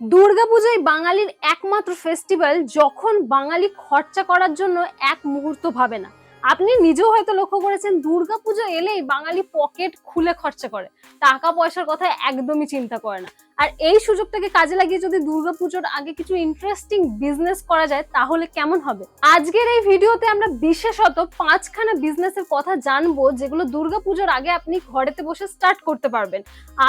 দুর্গাপূজাই বাঙালির একমাত্র ফেস্টিভ্যাল যখন বাঙালি খরচা করার জন্য এক মুহূর্ত ভাবে না। আপনি নিজেও হয়তো লক্ষ্য করেছেন দুর্গাপুজো এলেই বাঙালি পকেট খুলে খরচা করে। টাকা পয়সার কথা একদমই চিন্তা করে না। আর এই সুযোগটাকে কাজে লাগিয়ে যদি দুর্গাপুজোর আগে কিছু ইন্টারেস্টিং বিজনেস করা যায়, তাহলে কেমন হবে? আজকের এই ভিডিওতে আমরা বিশেষত পাঁচখানা বিজনেসের কথা জানব, যেগুলো দুর্গাপুজোর আগে আপনি ঘরেতে বসে স্টার্ট করতে পারবেন।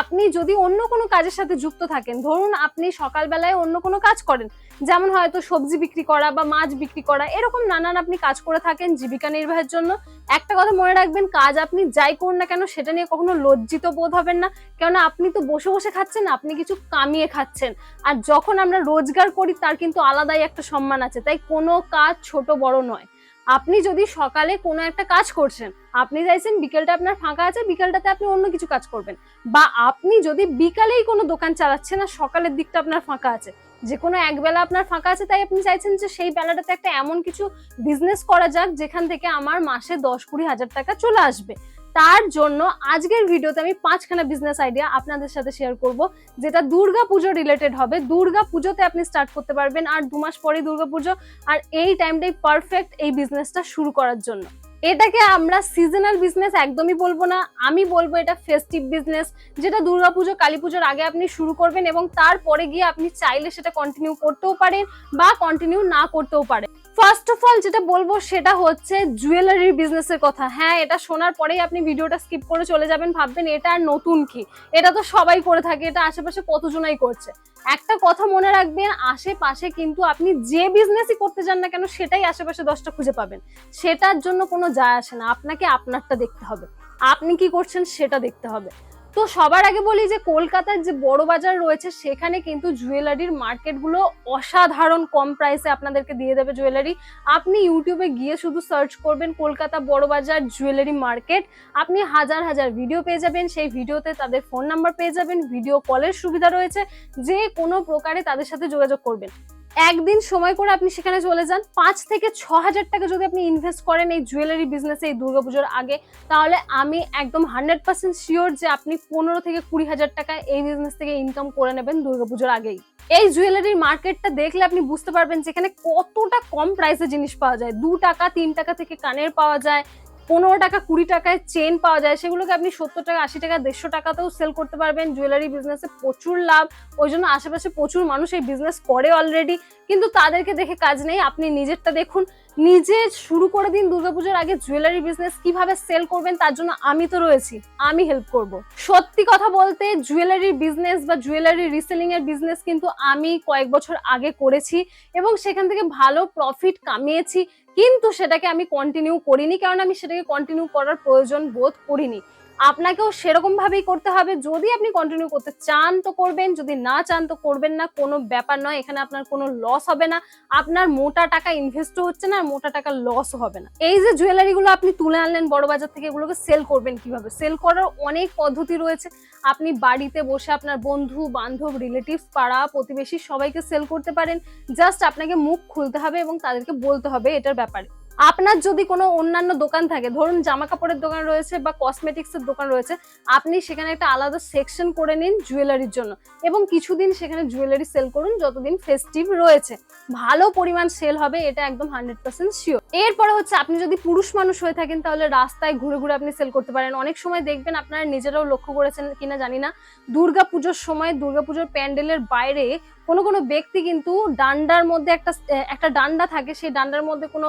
আপনি যদি অন্য কোনো কাজের সাথে যুক্ত থাকেন, ধরুন আপনি সকালবেলায় অন্য কোনো কাজ করেন, যেমন হয়তো সবজি বিক্রি করা বা মাছ বিক্রি করা, এরকম নানান আপনি কাজ করে থাকেন জীবিকা নির্বাহের জন্য। একটা কথা মনে রাখবেন, কাজ আপনি যাই করুন না কেন, সেটা নিয়ে কখনো লজ্জিত বোধ হবেন না। কেননা আপনি তো বসে বসে খাচ্ছেন, আপনি কিছু কামিয়ে খাচ্ছেন। আর যখন আমরা রোজগার করি, তার কিন্তু আলাদাই একটা সম্মান আছে। তাই কোনো কাজ ছোট বড় নয়। আপনি যদি সকালে কোনো একটা কাজ করছেন, আপনি চাইছেন বিকেলটা আপনার ফাঁকা আছে, বিকেলটাতে আপনি অন্য কিছু কাজ করবেন। বা আপনি যদি বিকালেই কোনো দোকান চালাচ্ছেন আর সকালের দিকটা আপনার ফাঁকা আছে যে কোনো এক বেলা আপনার ফাঁকা আছে, তাই আপনি চাইছেন যে সেই বেলাটাতে একটা এমন কিছু বিজনেস করা যাক, যেখান থেকে আমার মাসে দশ কুড়ি হাজার টাকা চলে আসবে। তার জন্য আজকের ভিডিওতে আমি পাঁচখানা বিজনেস আইডিয়া আপনাদের সাথে শেয়ার করব, যেটা দুর্গা পুজো রিলেটেড হবে। দুর্গা পুজোতে আপনি স্টার্ট করতে পারবেন আর দু মাস পরে দুর্গা পুজো আর এই টাইমটাই পারফেক্ট এই বিজনেসটা শুরু করার জন্য। এটাকে আমরা সিজনাল বিজনেস একদমই বলব না, আমি বলব এটা ফেস্টিভ বিজনেস যেটা দুর্গাপুজো কালী পুজোর আগে আপনি শুরু করবেন এবং তারপরে গিয়ে আপনি চাইলে সেটা কন্টিনিউ করতেও পারেন বা কন্টিনিউ না করতেও পারেন। ফার্স্ট অফ অল যেটা বলব সেটা হচ্ছে জুয়েলারির বিজনেসের কথা। হ্যাঁ এটা শোনার পরেই আপনি ভিডিওটা স্কিপ করে চলে যাবেন, ভাববেন এটা আর নতুন কি? এটা তো সবাই করে থাকে, এটা আশেপাশে কতজনাই করছে? একটা কথা মনে রাখবেন, আশেপাশে কিন্তু আপনি যে বিজনেসই করতে যান না কেন, সেটাই আশেপাশে দশটা খুঁজে পাবেন। সেটার জন্য কোনো যায় আসে না, আপনাকে আপনারটা দেখতে হবে। আপনি কি করছেন, সেটা দেখতে হবে। তো সবার আগে বলি যে কলকাতার যে বড় বাজার রয়েছে, সেখানে কিন্তু জুয়েলারির মার্কেটগুলো অসাধারণ কম প্রাইসে আপনাদেরকে দিয়ে দেবে জুয়েলারি। আপনি ইউটিউবে গিয়ে শুধু সার্চ করবেন কলকাতা বড় বাজার জুয়েলারি মার্কেট। আপনি হাজার হাজার ভিডিও পেয়ে যাবেন, সেই ভিডিওতে তাদের ফোন নাম্বার পেয়ে যাবেন ভিডিও কলের সুবিধা রয়েছে। যে কোনো প্রকারে তাদের সাথে যোগাযোগ করবেন। একদিন সময় করে আপনি সেখানে চলে যান। পাঁচ থেকে ছ হাজার টাকা যদি আপনি ইনভেস্ট করেন এই জুয়েলারি বিজনেসে এই দুর্গাপুজোর আগে, তাহলে আমি একদম হান্ড্রেড পার্সেন্ট শিওর যে আপনি পনেরো থেকে কুড়ি হাজার টাকা এই বিজনেস থেকে ইনকাম করে নেবেন দুর্গাপুজোর আগেই। এই জুয়েলারির মার্কেটটা দেখলে আপনি বুঝতে পারবেন যেখানে কতটা কম প্রাইসে জিনিস পাওয়া যায়। দু টাকা, তিন টাকা থেকে কানের পাওয়া যায় পনেরো টাকা, কুড়ি টাকায় চেন পাওয়া যায়। সেগুলোকে আপনি সত্তর টাকা, আশি টাকা, দেড়শো টাকাতেও সেল করতে পারবেন। জুয়েলারি বিজনেসে প্রচুর লাভ। ওই জন্য আশেপাশে প্রচুর মানুষ এই বিজনেস করে অলরেডি কিন্তু তাদেরকে দেখে কাজ নেই। আপনি নিজেরটা দেখুন। নিজে শুরু করে দিন দুর্গাপুজোর আগে জুয়েলারি বিজনেস কীভাবে সেল করবেন তার জন্য আমি তো রয়েছি। আমি হেল্প করব। সত্যি কথা বলতে জুয়েলারি বিজনেস বা জুয়েলারি রিসেলিং এর বিজনেস কিন্তু আমি কয়েক বছর আগে করেছি এবং সেখান থেকে ভালো প্রফিট কামিয়েছি। কিন্তু সেটাকে আমি কন্টিনিউ করিনি কারণ আমি সেটাকে কন্টিনিউ করার প্রয়োজন বোধ করিনি। আপনাকেও সেরকম ভাবেই করতে হবে। যদি আপনি কন্টিনিউ করতে চান তো করবেন, যদি না চান তো করবেন না। কোনো ব্যাপার নয়, এখানে আপনার কোনো লস হবে না। আপনার মোটা টাকা ইনভেস্টও হচ্ছে না, আর মোটা টাকা লসও হবে না। এই যে জুয়েলারি গুলো আপনি তুলে আনলেন বড় বাজার থেকে, এগুলোকে সেল করবেন কীভাবে? সেল করার অনেক পদ্ধতি রয়েছে। আপনি বাড়িতে বসে আপনার বন্ধু, বান্ধব রিলেটিভ পাড়া, প্রতিবেশী সবাইকে সেল করতে পারেন। জাস্ট আপনাকে মুখ খুলতে হবে এবং তাদেরকে বলতে হবে, এটার ব্যাপারে। আপনার যদি কোনো অন্যান্য দোকান থাকে, ধরুন জামা কাপড়ের দোকান রয়েছে বা কসমেটিক্স এর দোকান রয়েছে, আপনি সেখানে একটা আলাদা সেকশন করে নিন জুয়েলারির জন্য এবং কিছুদিন সেখানে জুয়েলারি সেল করুন যতদিন ফেস্টিভ রয়েছে। ভালো পরিমাণ সেল হবে, এটা একদম হান্ড্রেড পার্সেন্ট শিওর এরপরে হচ্ছে আপনি যদি পুরুষ মানুষ হয়ে থাকেন, তাহলে রাস্তায় ঘুরে ঘুরে আপনি সেল করতে পারেন। অনেক সময় দেখবেন আপনারা নিজেরাও লক্ষ্য করেছেন কিনা জানি না দুর্গা পুজোর সময় দুর্গা পুজোর প্যান্ডেলের বাইরে কোনো কোনো ব্যক্তি কিন্তু ডান্ডার মধ্যে একটা একটা ডান্ডা থাকে, সেই ডান্ডার মধ্যে কোনো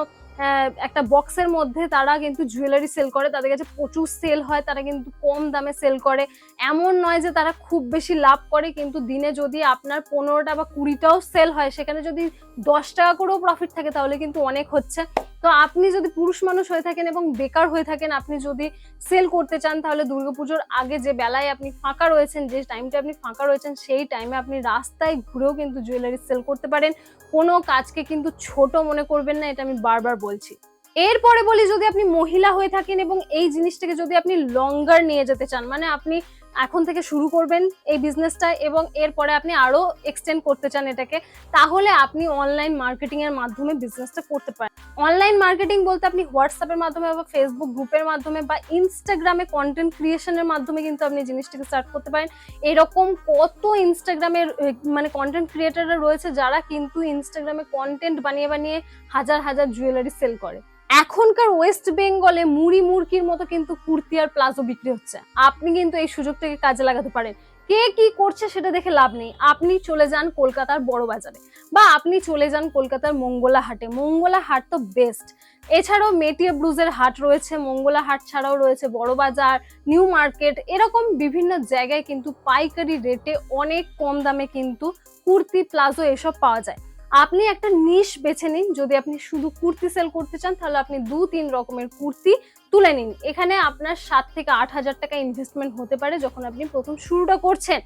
একটা বক্সের মধ্যে তারা কিন্তু জুয়েলারি সেল করে, তাদের কাছে প্রচুর সেল হয়, তারা কিন্তু কম দামে সেল করে। এমন নয় যে তারা খুব বেশি লাভ করে, কিন্তু দিনে যদি আপনার পনেরোটা বা কুড়িটাও সেল হয়, সেখানে যদি দশ টাকা করেও প্রফিট থাকে, তাহলে কিন্তু অনেক হচ্ছে। তো আপনি যদি পুরুষ মানুষ হয়ে থাকেন এবং বেকার হয়ে থাকেন, আপনি যদি সেল করতে চান, তাহলে দুর্গাপুজোর আগে যে বেলায় আপনি ফাঁকা রয়েছেন, যে টাইমটা আপনি ফাঁকা রয়েছেন, সেই টাইমে আপনি রাস্তায় ঘুরেও কিন্তু জুয়েলারি সেল করতে পারেন। কোনো কাজকে কিন্তু ছোট মনে করবেন না, এটা আমি বারবার বলছি। এরপরে বলি, যদি আপনি মহিলা হয়ে থাকেন এবং এই জিনিসটাকে যদি আপনি লঙ্গার নিয়ে যেতে চান মানে আপনি এখন থেকে শুরু করবেন এই বিজনেসটা এবং এরপরে আপনি আরও এক্সটেন্ড করতে চান এটাকে, তাহলে আপনি অনলাইন মার্কেটিং এর মাধ্যমে বিজনেসটা করতে পারেন। অনলাইন মার্কেটিং বলতে আপনি হোয়াটসঅ্যাপের মাধ্যমে বা ফেসবুক গ্রুপের মাধ্যমে বা ইনস্টাগ্রামে কন্টেন্ট ক্রিয়েশনের মাধ্যমে কিন্তু আপনি জিনিসটাকে স্টার্ট করতে পারেন। এরকম কত ইনস্টাগ্রামের মানে কন্টেন্ট ক্রিয়েটাররা রয়েছে যারা কিন্তু ইনস্টাগ্রামে কন্টেন্ট বানিয়ে বানিয়ে হাজার হাজার জুয়েলারি সেল করে। এখনকার ওয়েস্ট বেঙ্গলে মুড়ি মুরগির মতো কিন্তু কুর্তি আর প্লাজো বিক্রি হচ্ছে। আপনি কিন্তু এই সুযোগটাকে কাজে লাগাতে পারেন। কে কি করছে সেটা দেখে লাভ নেই। আপনি চলে যান কলকাতার বড় বাজারে বা আপনি চলে যান কলকাতার মঙ্গলা হাটে মঙ্গলা হাট তো বেস্ট এছাড়াও মেটিয়া ব্রুজের হাট রয়েছে মঙ্গলা হাট ছাড়াও রয়েছে বড় বাজার নিউ মার্কেট এরকম বিভিন্ন জায়গায় কিন্তু পাইকারি রেটে অনেক কম দামে কিন্তু কুর্তি, প্লাজো এসব পাওয়া যায়। আপনি একটা নিশ বেছে নিন। যদি আপনি শুধু কুর্তি সেল করতে চান, তাহলে আপনি দু তিন রকমের কুর্তি তুলে নিন। এখানে আপনার সাত থেকে আট হাজার টাকা ইনভেস্টমেন্ট হতে পারে যখন আপনি প্রথম শুরুটা করছেন।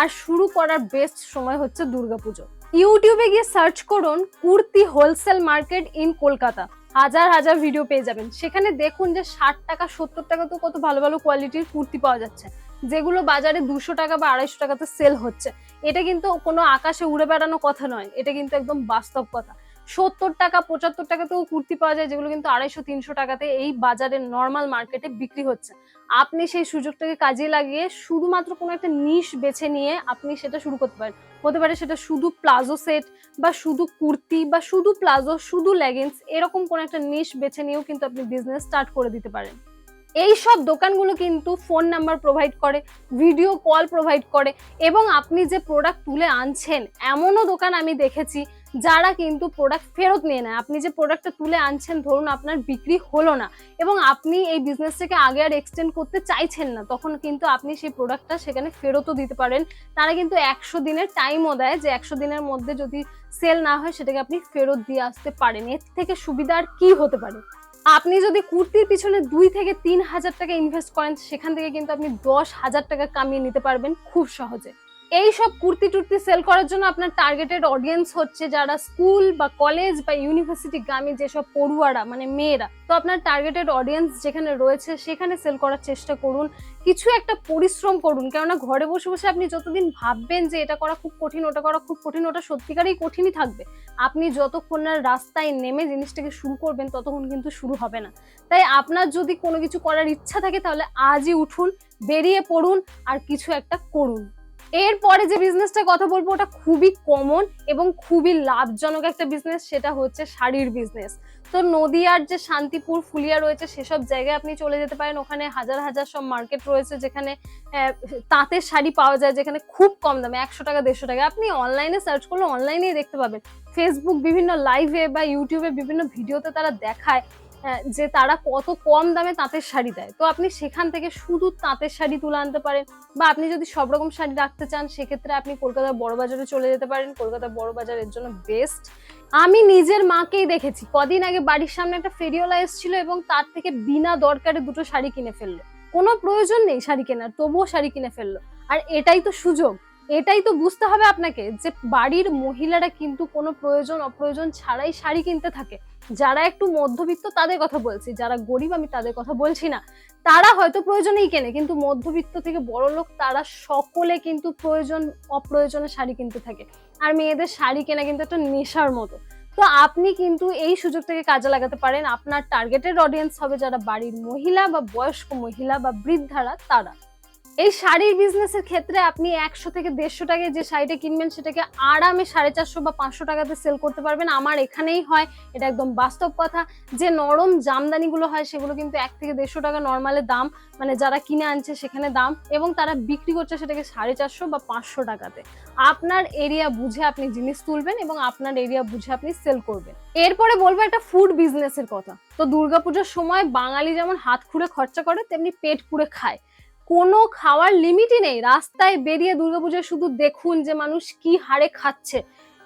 আর শুরু করার বেস্ট সময় হচ্ছে দুর্গাপুজো। ইউটিউবে গিয়ে সার্চ করুন, kurti wholesale market in Kolkata. হাজার হাজার ভিডিও পেয়ে যাবেন। সেখানে দেখুন যে ষাট টাকা, সত্তর টাকা তো কত ভালো ভালো কোয়ালিটির কুর্তি পাওয়া যাচ্ছে। যেগুলো বাজারে দুশো টাকা বা আড়াইশো টাকাতে সেল হচ্ছে। এটা কিন্তু কোনো আকাশে উড়ে বেড়ানো কথা নয়। এটা কিন্তু একদম বাস্তব কথা। সত্তর টাকা, পঁচাত্তর টাকাতেও কুর্তি পাওয়া যায়, যেগুলো কিন্তু আড়াইশো, তিনশো টাকাতে এই বাজারের নর্মাল মার্কেটে বিক্রি হচ্ছে। আপনি সেই সুযোগটাকে কাজে লাগিয়ে শুধুমাত্র কোনো একটা নিশ বেছে নিয়ে আপনি সেটা শুরু করতে পারেন। হতে পারে সেটা শুধু প্লাজো সেট বা শুধু কুর্তি বা শুধু প্লাজো, শুধু লেগিংস এরকম কোনো একটা নিশ বেছে নিয়েও কিন্তু আপনি বিজনেস স্টার্ট করে দিতে পারেন। এই সব দোকানগুলো কিন্তু ফোন নাম্বার প্রোভাইড করে ভিডিও কল প্রোভাইড করে, এবং আপনি যে প্রোডাক্ট তুলে আনছেন, এমনও দোকান আমি দেখেছি যারা কিন্তু প্রোডাক্ট ফেরত নিয়ে নেয়, আপনি যে প্রোডাক্টটা তুলে আনছেন, ধরুন আপনার বিক্রি হলো না এবং আপনি এই বিজনেসটাকে আগে আর এক্সটেন্ড করতে চাইছেন না, তখন কিন্তু আপনি সেই প্রোডাক্টটা সেখানে ফেরতও দিতে পারেন। তারা কিন্তু একশো দিনের টাইমও দেয় যে একশো দিনের মধ্যে যদি সেল না হয়, সেটাকে আপনি ফেরত দিয়ে আসতে পারেন। এর থেকে সুবিধা আর কি হতে পারে? আপনি যদি কুর্তির পিছনে দুই থেকে তিন হাজার টাকা ইনভেস্ট করেন, সেখান থেকে কিন্তু আপনি দশ হাজার টাকা কামিয়ে নিতে পারবেন খুব সহজে। এই সব কুর্তি টুর্তি সেল করার জন্য আপনার টার্গেটেড অডিয়েন্স হচ্ছে যারা স্কুল বা কলেজ বা ইউনিভার্সিটি গ্রামে যেসব পড়ুয়ারা মানে মেয়েরা। তো আপনার টার্গেটেড অডিয়েন্স যেখানে রয়েছে, সেখানে সেল করার চেষ্টা করুন। কিছু একটা পরিশ্রম করুন, কেননা ঘরে বসে বসে আপনি যতদিন ভাববেন যে এটা করা খুব কঠিন, ওটা করা খুব কঠিন, ওটা সত্যিকারই কঠিনই থাকবে। আপনি যতক্ষণ না রাস্তায় নেমে জিনিসটাকে শুরু করবেন, ততক্ষণ কিন্তু শুরু হবে না। তাই আপনার যদি কোনো কিছু করার ইচ্ছা থাকে, তাহলে আজই উঠুন, বেরিয়ে পড়ুন, আর কিছু একটা করুন। এরপরে যে বিজনেসটা কথা বলব, ওটা খুবই কমন এবং খুবই লাভজনক একটা বিজনেস সেটা হচ্ছে শাড়ির বিজনেস তো নদিয়ার যে শান্তিপুর, ফুলিয়া রয়েছে, সেসব জায়গায় আপনি চলে যেতে পারেন। ওখানে হাজার হাজার সব মার্কেট রয়েছে যেখানে তাঁতের শাড়ি পাওয়া যায়, যেখানে খুব কম দামে, একশো টাকা, দেড়শো টাকা। আপনি অনলাইনে সার্চ করলে অনলাইনেই দেখতে পাবেন। ফেসবুক বিভিন্ন লাইভে বা ইউটিউবে বিভিন্ন ভিডিওতে তারা দেখায়। যে তারা কত কম দামে তাঁতের শাড়ি দেয়। তো আপনি সেখান থেকে শুধু তাঁতের শাড়ি তুলে আনতে পারেন বা আপনি যদি সব রকম শাড়ি রাখতে চান, সেক্ষেত্রে আপনি কলকাতার বড় বাজারে চলে যেতে পারেন। কলকাতার বড় বাজারের জন্য বেস্ট আমি নিজের মাকেই দেখেছি, কদিন আগে বাড়ির সামনে একটা ফেরিওলা এসেছিল এবং তার থেকে বিনা দরকারে দুটো শাড়ি কিনে ফেলল। কোনো প্রয়োজন নেই শাড়ি কেনার, তবুও শাড়ি কিনে ফেলল। আর এটাই তো সুযোগ, এটাই তো বুঝতে হবে আপনাকে যে বাড়ির মহিলারা কিন্তু কোনো প্রয়োজন, অপ্রয়োজন ছাড়াই শাড়ি কিনতে থাকে। যারা একটু মধ্যবিত্ত, তাদের কথা বলছি। যারা গরিব, আমি তাদের কথা বলছি না। তারা হয়তো প্রয়োজনেই কেনে, কিন্তু মধ্যবিত্ত থেকে বড় লোক, তারা সকলে কিন্তু প্রয়োজন অপ্রয়োজনে শাড়ি কিনতে থাকে। আর মেয়েদের শাড়ি কেনা কিন্তু একটা নেশার মতো। তো আপনি কিন্তু এই সুযোগটাকে কাজে লাগাতে পারেন। আপনার টার্গেটেড অডিয়েন্স হবে যারা বাড়ির মহিলা বা বয়স্ক মহিলা বা বৃদ্ধারা, তারা। এই শাড়ির বিজনেসের ক্ষেত্রে আপনি একশো থেকে দেড়শো টাকায় যে শাড়িটা কিনবেন, সেটাকে আরামে সাড়ে চারশো বা পাঁচশো টাকাতে সেল করতে পারবেন। আমার এখানেই হয়, এটা একদম বাস্তব কথা। যে নরম জামদানিগুলো হয়, সেগুলো কিন্তু এক থেকে দেড়শো টাকা নর্মালে দাম। মানে যারা কিনে আনছে, সেখানে দাম। এবং তারা বিক্রি করছে সেটাকে সাড়ে চারশো বা পাঁচশো টাকাতে। আপনার এরিয়া বুঝে আপনি জিনিস তুলবেন এবং আপনার এরিয়া বুঝে আপনি সেল করবেন। এরপরে বলব একটা ফুড বিজনেসের কথা। তো দুর্গাপুজোর সময় বাঙালি যেমন হাত খুঁড়ে খরচা করে, তেমনি পেট পুড়ে খায়। কোনো খাওয়ার লিমিটই নেই। রাস্তায় বেরিয়ে দুর্গাপুজোয় শুধু দেখুন যে মানুষ কি হারে খাচ্ছে।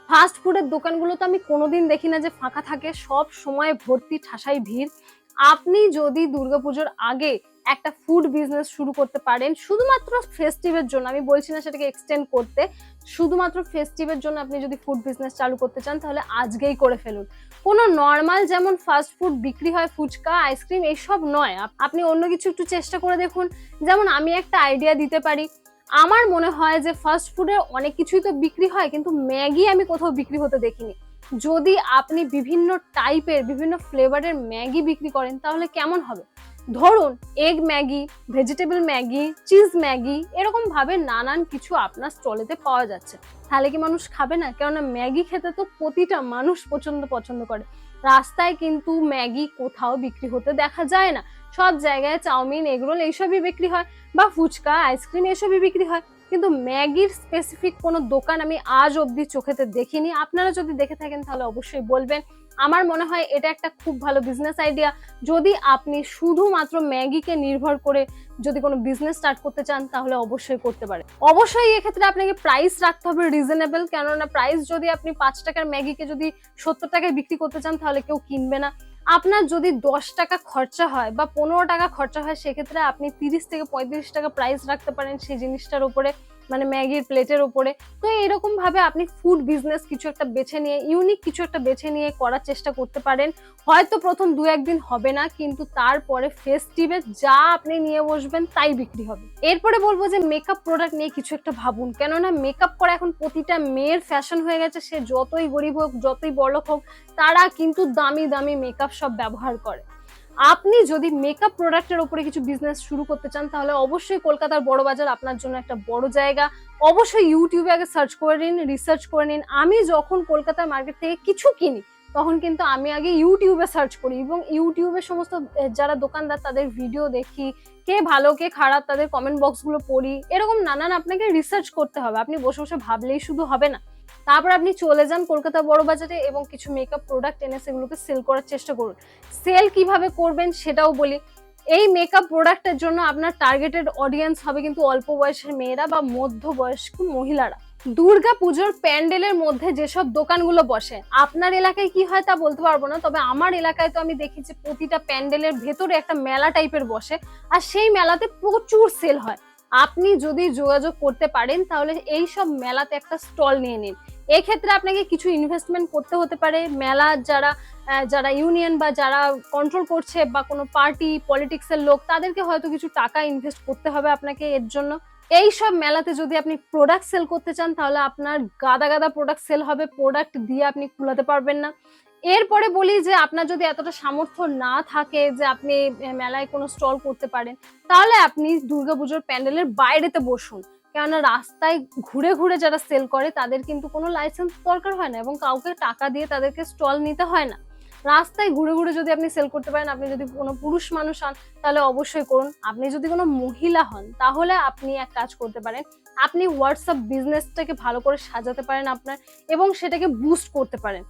ফাস্ট ফুডের দোকানগুলো তো আমি কোনোদিন দেখি না যে ফাঁকা থাকে। সব সময় ভর্তি ঠাসাই ভিড়। আপনি যদি দুর্গাপুজোর আগে একটা ফুড বিজনেস শুরু করতে পারেন, শুধুমাত্র ফেস্টিভের জন্য, আমি বলছি না সেটাকে এক্সটেন্ড করতে, শুধুমাত্র ফেস্টিভের জন্য আপনি যদি ফুড বিজনেস চালু করতে চান, তাহলে আজকেই করে ফেলুন। কোনো নর্মাল যেমন ফাস্ট ফুড বিক্রি হয়, ফুচকা আইসক্রিম এইসব নয়। আপ- আপনি অন্য কিছু একটু চেষ্টা করে দেখুন। যেমন আমি একটা আইডিয়া দিতে পারি। আমার মনে হয় যে ফাস্ট ফুডের অনেক কিছুই তো বিক্রি হয়, কিন্তু ম্যাগি আমি কোথাও বিক্রি হতে দেখিনি। যদি আপনি বিভিন্ন টাইপের বিভিন্ন ফ্লেভারের ম্যাগি বিক্রি করেন, তাহলে কেমন হবে? ধরুন egg Maggi vegetable Maggi cheese Maggi এরকম ভাবে নানান কিছু আপনার স্টলেতে পাওয়া যাচ্ছে। তাহলে কি মানুষ খাবে না? কেননা ম্যাগি খেতে তো প্রতিটা মানুষ পছন্দ পছন্দ করে। রাস্তায় কিন্তু ম্যাগি কোথাও বিক্রি হতে দেখা যায় না। সব জায়গায় চাউমিন, এগরোল এইসবই বিক্রি হয় বা ফুচকা আইসক্রিম এসবই বিক্রি হয়। কিন্তু ম্যাগির স্পেসিফিক কোনো দোকান আমি আজ অবধি চোখেতে দেখিনি। আপনারা যদি দেখে থাকেন তাহলে অবশ্যই বলবেন। আমার মনে হয় এটা একটা খুব ভালো বিজনেস আইডিয়া যদি আপনি শুধুমাত্র ম্যাগিকে নির্ভর করে যদি কোনো বিজনেস স্টার্ট করতে চান, তাহলে অবশ্যই করতে পারে অবশ্যই এক্ষেত্রে আপনাকে প্রাইস রাখতে হবে রিজনেবল কেননা প্রাইস যদি আপনি পাঁচ টাকার ম্যাগিকে যদি সত্তর টাকায় বিক্রি করতে চান, তাহলে কেউ কিনবে না। আপনার যদি দশ টাকা খরচা হয় বা পনেরো টাকা খরচা হয়, সেক্ষেত্রে আপনি তিরিশ থেকে পঁয়ত্রিশ টাকা প্রাইস রাখতে পারেন সেই জিনিসটার উপরে। মানে ম্যাগির প্লেটের উপরে। তো এরকম ভাবে আপনি ফুড বিজনেস কিছু একটা বেছে নিয়ে ইউনিক কিছু একটা বেছে নিয়ে করার চেষ্টা করতে পারেন। হয়তো প্রথম দু একদিন হবে না, কিন্তু তারপরে ফেস্টিভে যা আপনি নিয়ে বসবেন তাই বিক্রি হবে। এরপরে বলব যে মেকআপ প্রোডাক্ট নিয়ে কিছু একটা ভাবুন। কেননা মেকআপ করা এখন প্রতিটা মেয়ের ফ্যাশন হয়ে গেছে, সে যতই গরিব হোক, যতই বড়লোক হোক, তারা কিন্তু দামি দামি মেকআপ সব ব্যবহার করে। আপনি যদি মেকআপ প্রোডাক্টের উপরে কিছু বিজনেস শুরু করতে চান, তাহলে অবশ্যই কলকাতার বড় বাজার আপনার জন্য একটা বড় জায়গা। অবশ্যই ইউটিউবে আগে সার্চ করে নিন রিসার্চ করে নিন। আমি যখন কলকাতার মার্কেট থেকে কিছু কিনি, তখন কিন্তু আমি আগে ইউটিউবে সার্চ করি এবং ইউটিউবে সমস্ত যারা দোকানদার, তাদের ভিডিও দেখি, কে ভালো, কে খারাপ, তাদের কমেন্ট বক্সগুলো পড়ি। এরকম নানান আপনাকে রিসার্চ করতে হবে। আপনি বসে বসে ভাবলেই শুধু হবে না। তারপর আপনি চলে যান কলকাতা বড় বাজারে এবং কিছু মেকআপ প্রোডাক্ট এনে সেগুলোকে সেল করার চেষ্টা করুন। সেল কীভাবে করবেন সেটাও বলি। এই মেকআপ প্রোডাক্টের জন্য আপনার টার্গেটেড অডিয়েন্স হবে কিন্তু অল্প বয়সের মেয়েরা বা মধ্য বয়স্ক মহিলারা। দুর্গা পুজোর প্যান্ডেলের মধ্যে যেসব দোকানগুলো বসে, আপনার এলাকায় কি হয় তা বলতে পারব না, তবে আমার এলাকায় তো আমি দেখি যে প্রতিটা প্যান্ডেলের ভেতরে একটা মেলা টাইপের বসে, আর সেই মেলাতে প্রচুর সেল হয়। আপনি যদি যোগাযোগ করতে পারেন তাহলে এই সব মেলাতে একটা স্টল নিয়ে নিন। এক্ষেত্রে আপনাকে কিছু ইনভেস্টমেন্ট করতে হতে পারে। মেলা যারা যারা ইউনিয়ন বা যারা কন্ট্রোল করছে বা কোনো পার্টি পলিটিক্সের লোক, তাদেরকে হয়তো কিছু টাকা ইনভেস্ট করতে হবে আপনাকে এর জন্য। এই সব মেলাতে যদি আপনি প্রোডাক্ট সেল করতে চান, তাহলে আপনার গাদা গাদা প্রোডাক্ট সেল হবে। প্রোডাক্ট দিয়ে আপনি কুলাতে পারবেন না। এরপরে বলি যে, আপনার যদি এতটা সামর্থ্য না থাকে যে আপনি মেলায় কোনো স্টল করতে পারেন, তাহলে আপনি দুর্গাপুজোর প্যান্ডেলের বাইরেতে বসুন। কেননা রাস্তায় ঘুরে ঘুরে যারা সেল করে, তাদের কিন্তু কোনো লাইসেন্স দরকার হয় না এবং কাউকে টাকা দিয়ে তাদেরকে স্টল নিতে হয় না। রাস্তায় ঘুরে ঘুরে যদি আপনি সেল করতে পারেন, আপনি যদি কোনো পুরুষ মানুষ হন, তাহলে অবশ্যই করুন। আপনি যদি কোনো মহিলা হন, তাহলে আপনি এক কাজ করতে পারেন। আপনি হোয়াটসঅ্যাপ বিজনেসটাকে ভালো করে সাজাতে পারেন আপনার এবং সেটাকে বুস্ট করতে পারেন।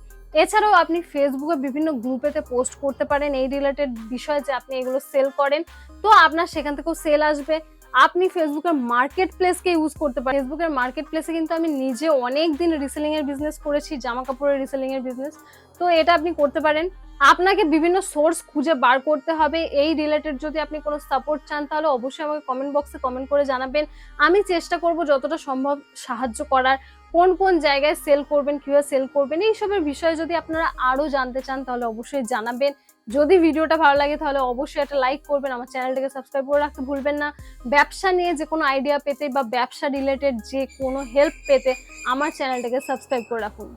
এছাড়াও আপনি ফেসবুকে বিভিন্ন গ্রুপেতে পোস্ট করতে পারেন। এই রিলেটেড বিষয় যে আপনি এগুলো সেল করেন, তো আপনার সেখান থেকেও সেল আসবে। আপনি ফেসবুকের মার্কেট প্লেসকে ইউজ করতে পারেন। ফেসবুকের মার্কেট প্লেসে কিন্তু আমি নিজে অনেক দিন রিসেলিং এর বিজনেস করেছি জামা কাপড়ের রিসেলিং এর বিজনেস তো এটা আপনি করতে পারেন। আপনাকে বিভিন্ন সোর্স খুঁজে বার করতে হবে। এই রিলেটেড যদি আপনি কোনো সাপোর্ট চান, তাহলে অবশ্যই আমাকে কমেন্ট বক্সে কমেন্ট করে জানাবেন। আমি চেষ্টা করব যতটা সম্ভব সাহায্য করার। কোন কোন জায়গায় সেল করবেন, কীভাবে সেল করবেন, এইসবের বিষয়ে যদি আপনারা আরও জানতে চান, তাহলে অবশ্যই জানাবেন। যদি ভিডিওটা ভালো লাগে, তাহলে অবশ্যই একটা লাইক করবেন। আমার চ্যানেলটাকে সাবস্ক্রাইব করে রাখতে ভুলবেন না। ব্যবসা নিয়ে যে কোনো আইডিয়া পেতে বা ব্যবসা রিলেটেড যে কোনো হেল্প পেতে আমার চ্যানেলটাকে সাবস্ক্রাইব করে রাখুন।